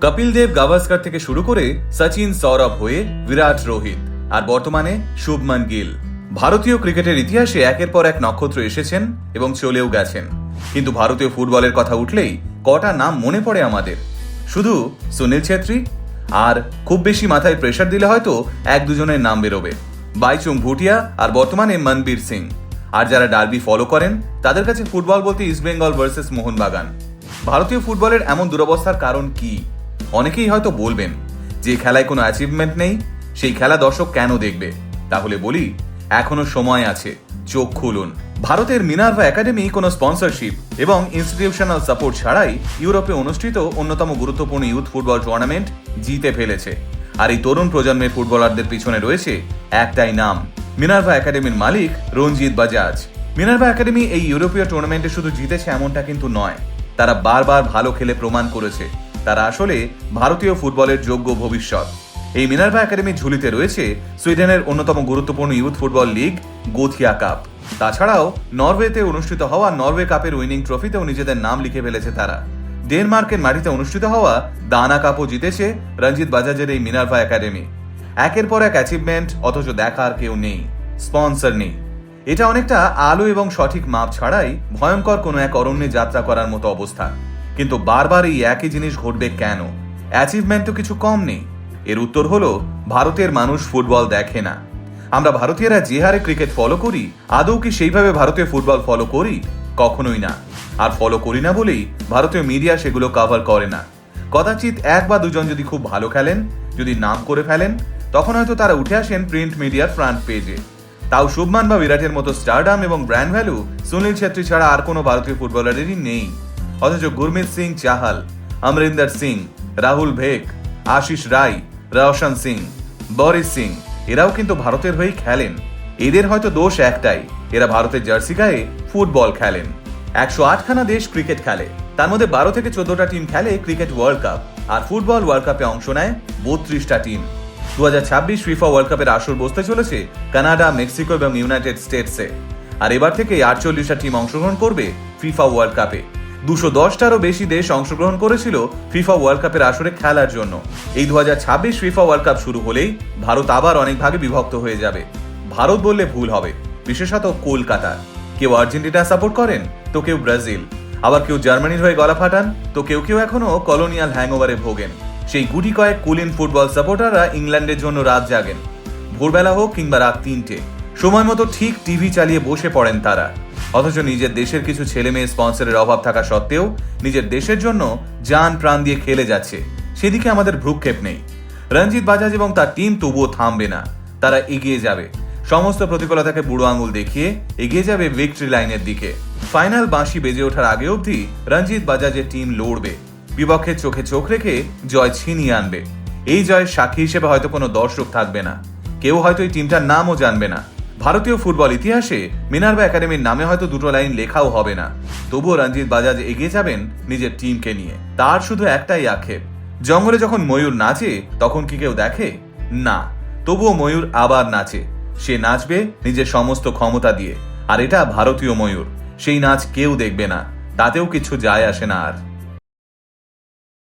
কপিল দেব গাভাস্কর থেকে শুরু করে সচিন সৌরভ হয়ে বিরাট রোহিত, আর বর্তমানে শুভমান গিল। ভারতীয় ক্রিকেটের ইতিহাসে একের পর এক নক্ষত্র এসেছেন এবং চলেও গেছেন। কিন্তু ভারতীয় ফুটবলের কথা উঠলেই কটা নাম মনে পড়ে আমাদের। শুধু সুনীল ছেত্রী? আর খুব বেশি মাথায় প্রেশার দিলে হয়তো এক দুজনের নাম বেরোবে। বাইচুং ভুটিয়া আর বর্তমানে মনবীর সিং। আর যারা ডার্বি ফলো করেন, তাদের কাছে ফুটবল বলতে ইস্টবেঙ্গল ভার্সেস মোহনবাগান ভারতীয় ফুটবলের এমন দুরবস্থার কারণ কি? অনেকেই হয়তো বলবেন যে খেলায় কোনো অ্যাচিভমেন্ট নেই, সেই খেলা দর্শক কেন দেখবে? তাহলে বলি, এখনও সময় আছে, চোখ খুলুন। ভারতের মিনার্ভা একাডেমি কোনো স্পন্সরশিপ এবং ইনস্টিটিউশনাল সাপোর্ট ছাড়াই ইউরোপে অনুষ্ঠিত অন্যতম গুরুত্বপূর্ণ ইউথ ফুটবল টুর্নামেন্ট জিতে ফেলেছে। আর এই তরুণ প্রজন্মের ফুটবলারদের পিছনে রয়েছে একটাই নাম, মিনার্ভা একাডেমির মালিক রঞ্জিত বাজাজ। মিনার্ভা একাডেমি এই ইউরোপীয় টুর্নামেন্টে শুধু জিতেছে এমনটা কিন্তু নয়, তারা বারবার ভালো খেলে প্রমাণ করেছে। তারা আসলে ভারতীয় ফুটবলের যোগ্য ভবিষ্যৎ। এই মিনার্ভা একাডেমির ঝুলিতে রয়েছে সুইডেনের অন্যতম গুরুত্বপূর্ণ youth football league Gothia cup. তাছাড়াও নরওয়েতে অনুষ্ঠিত হওয়া নরওয়ে কাপের উইনিং ট্রফিতেও নিজেদের নাম লিখে ফেলেছে তারা। ডেনমার্কের মাটিতে অনুষ্ঠিত হওয়া দানা কাপও জিতেছে রঞ্জিত বাজাজের এই মিনার্ভা একাডেমি। একের পর এক অ্যাচিভমেন্ট অথচ দেখার কেউ নেই স্পন্সর নেই। এটা অনেকটা আলো এবং সঠিক মাপ ছাড়াই ভয়ঙ্কর কোনো এক অরণ্যে যাত্রা করার মতো অবস্থা। কিন্তু বারবার এই একই জিনিস ঘটবে কেন? অ্যাচিভমেন্ট তো কিছু কম নেই। এর উত্তর হলো, ভারতের মানুষ ফুটবল দেখে না। আমরা ভারতীয়রা যে হারে ক্রিকেট ফলো করি, আদৌ কি সেইভাবে ভারতীয় ফুটবল ফলো করি? কখনোই না। আর ফলো করি না বলেই ভারতীয় মিডিয়া সেগুলো কভার করে না। কদাচিৎ এক বা দুজন যদি খুব ভালো খেলেন, যদি নাম করে ফেলেন, তখন হয়তো তারা উঠে আসেন প্রিন্ট মিডিয়ার ফ্রন্ট পেজে তাও শুভমান বা বিরাটের মতো স্টারডাম এবং ব্র্যান্ড ভ্যালু সুনীল ছেত্রী ছাড়া আর কোনো ভারতীয় ফুটবলারেরই নেই। অথচ গুরমিত সিং চাহাল, অমরিন্দর সিং, রাহুল ভেক, আশিস রায় রওশন সিং, বরিস সিং, এরাও কিন্তু ভারতের হয়েই খেলেন। এদের হয়তো দোষ একটাই, এরা ভারতের জার্সি গায়ে ফুটবল খেলেন। একশো আটখানা দেশ ক্রিকেট খেলে, তার মধ্যে বারো থেকে চোদ্দটা টিম খেলে ক্রিকেট ওয়ার্ল্ড কাপ, আর ফুটবল ওয়ার্ল্ড কাপে অংশ নেয় বত্রিশটা টিম। দু হাজার ছাব্বিশ ফিফা ওয়ার্ল্ড কাপের আসর বসতে চলেছে কানাডা, মেক্সিকো এবং ইউনাইটেড স্টেটসে। আর এবার থেকে আটচল্লিশটা টিম অংশগ্রহণ করবে ফিফা ওয়ার্ল্ড কাপে। দুশো দশটারও বেশি দেশ অংশগ্রহণ করেছিল ফিফা ওয়ার্ল্ড কাপের আসরে খেলার জন্য। এই দু হাজার ছাব্বিশ ফিফা ওয়ার্ল্ড কাপ শুরু হলেই ভারত আবার অনেক ভাগে বিভক্ত হয়ে যাবে। ভারত বললে ভুল হবে, বিশেষত কলকাতা কেউ আর্জেন্টিনা সাপোর্ট করেন, তো কেউ ব্রাজিল। আবার কেউ জার্মানির হয়ে গলা ফাটান, তো কেউ কেউ এখনও কলোনিয়াল হ্যাংওভারে ভোগেন। সেই গুটি কয়েক কুলিন ফুটবল সাপোর্টাররা ইংল্যান্ডের জন্য রাত জাগেন। ভোরবেলা হোক কিংবা রাত তিনটে, সময় মতো ঠিক টিভি চালিয়ে বসে পড়েন তারা। অথচ নিজের দেশের কিছু ছেলে মেয়ে স্পন্সরের অভাব থাকা সত্ত্বেও নিজের দেশের জন্য যান প্রাণ দিয়ে খেলে যাচ্ছে। সেদিকে আমাদের ভ্রুক্ষেপ নেই। রঞ্জিত বাজাজ এবং তার টিম তবুও থামবে না। তারা এগিয়ে যাবে। সমস্ত প্রতিকূলতাকে বুড়ো আঙুল দেখিয়ে এগিয়ে যাবে ভিক্টরি লাইনের দিকে। ফাইনাল বাঁশি বেজে ওঠার আগে অবধি রঞ্জিত বাজাজের টিম লড়বে। বিপক্ষের চোখে চোখ রেখে জয় ছিনিয়ে আনবে। এই জয়ের সাক্ষী হিসেবে হয়তো কোনো দর্শক থাকবে না। কেউ হয়তো এই টিমটার নামও জানবে না। ভারতীয় ফুটবল ইতিহাসে মিনার্ভা একাডেমির নামে হয়তো দুটো লাইন লেখাও হবে না। তবুও রঞ্জিত বাজাজ এগিয়ে যাবেন নিজের টিমকে নিয়ে। তার শুধু একটাই আক্ষেপ। জঙ্গলে যখন ময়ূর নাচে, তখন কি কেউ দেখে? না। তবুও ময়ূর আবার নাচে। সে নাচবে নিজের সমস্ত ক্ষমতা দিয়ে। আর এটা ভারতীয় ময়ূর। সেই নাচ কেউ দেখবে না। তাতেও কিছু যায় আসে না আর।